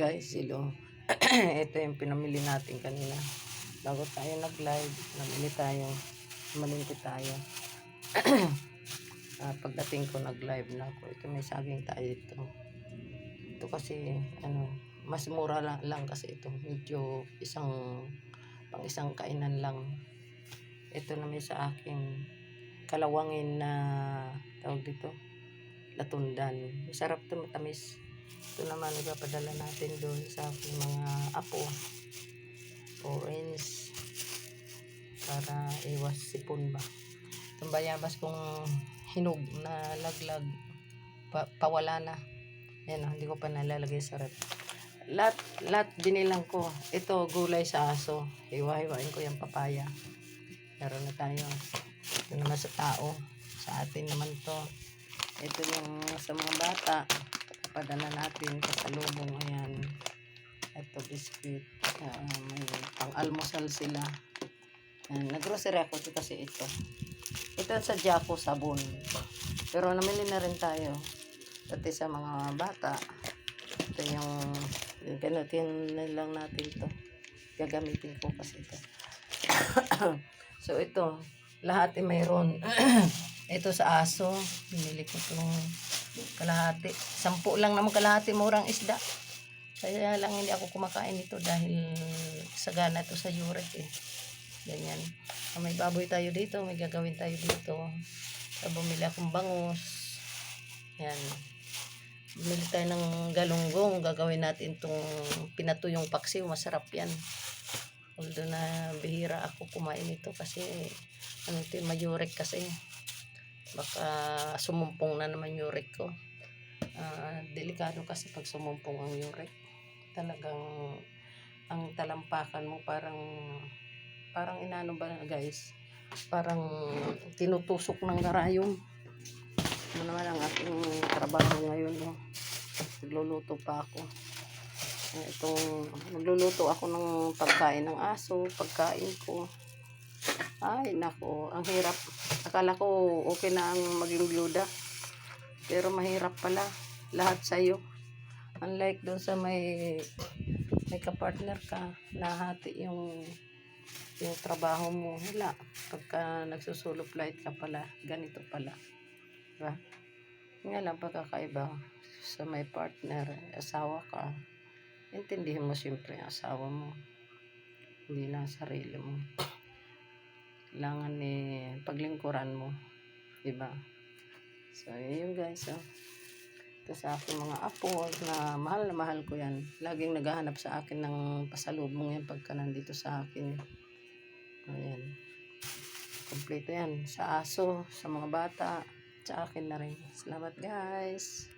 Guys, silo. Ito yung pinamili natin kanina. Bago tayo nag-live, namili tayo. Malinti tayo. Ah, pagdating ko nag-live na ako, ito may saging tayo ito. Ito kasi, ano, mas mura lang, lang kasi ito. Medyo isang, pang isang kainan lang. Ito na may sa akin. Kalawangin na, tawag dito, latundan. Masarap to matamis. Ito naman nagpapadala natin doon sa aking mga apo. Orange. Para iwas sipon ba. Itong bayabas kong hinog na laglag. Pa, pawala na. Ayan, oh, hindi ko pa nalalagay sa rep. Lahat, lahat binilang ko. Ito, gulay sa aso. Hiwa-hiwain ko yung papaya. Meron na tayo. Ito naman sa tao. Sa atin naman to. Ito yung sa mga bata. Papadala natin pasalubong. Ayan. Ito, biscuit. Ah, may pang-almusal sila. Ayan, nag-grocery ako ito kasi ito. Ito sa Jaco sabon. Pero namili na rin tayo. Pati sa mga bata. Ito yung, ganutin lang natin to. Gagamitin ko kasi ito. so ito, lahat ay mayroon. ito sa aso, binili ko itong kalahati. Sampu lang naman kalahati, murang isda. Kaya lang hindi ako kumakain ito dahil sagana ito sa urek eh. Ganyan. Ah, may baboy tayo dito, may gagawin tayo dito. So, bumili akong bangus. Yan. Bumili tayo ng galunggong. Gagawin natin itong pinatuyong paksiw. Masarap yan. Although na bihira ako kumain ito kasi ano ito, mayurek kasi. Baka sumumpong na naman yurek ko. Ah, delikado kasi pag sumumpong ang yurek. Talagang ang talampakan mo parang parang inano ba guys parang tinutusok ng garayom ano naman ang ating trabaho ngayon no? nagluluto pa ako itong nagluluto ako ng pagkain ng aso pagkain ko ay nako ang hirap akala ko okay na ang maging bluda pero mahirap pala lahat sa'yo unlike doon sa may may kapartner ka nahati yung yung trabaho mo, wala. Pagka nagsusulo flight ka pala, ganito pala. Diba? Nga lang pagkakaiba sa may partner, asawa ka, intindihin mo siyempre ang asawa mo. Hindi lang sarili mo. Kailangan eh, paglingkuran mo. Diba? So, yun guys. Oh. Ito sa aking mga apo na mahal na mahal ko yan. Laging naghahanap sa akin ng pasalubong yan pagka nandito sa akin. Ayan. Kompleto yan. Sa aso, sa mga bata, sa akin na rin. Salamat guys.